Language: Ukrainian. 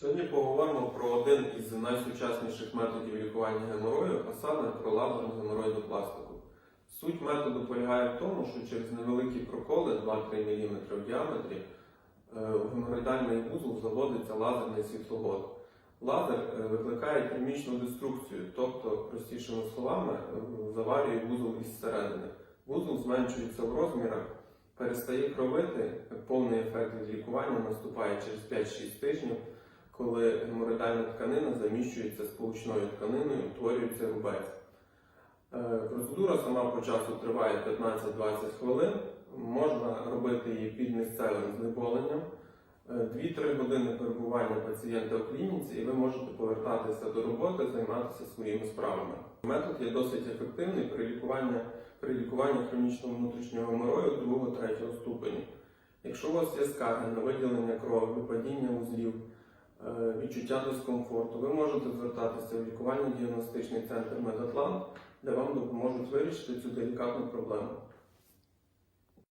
Сьогодні поговоримо про один із найсучасніших методів лікування геморою, а саме про лазерну геморроїдну пластику. Суть методу полягає в тому, що через невеликі проколи 2-3 мм в діаметрі е, в геморроїдальний вузол заводиться лазерний світловод. Лазер е, викликає термічну деструкцію, тобто, простішими словами, е, заварює вузол із середини. Вузол зменшується в розмірах, перестає кровити, повний ефект від лікування наступає через 5-6 тижнів коли геморроїдальна тканина заміщується сполучною тканиною, утворюється рубець. Е, Процедура сама по часу триває 15-20 хвилин. Можна робити її під місцевим знеболенням. Е, 2-3 години перебування пацієнта в клініці, і ви можете повертатися до роботи, займатися своїми справами. Метод є досить ефективний при лікуванні, при лікуванні хронічного внутрішнього геморою 2-3 ступені. Якщо у вас є скарги на виділення крові, випадіння узлів, е, відчуття дискомфорту, ви можете звертатися в лікувально-діагностичний центр Медатлант, де вам допоможуть вирішити цю делікатну проблему.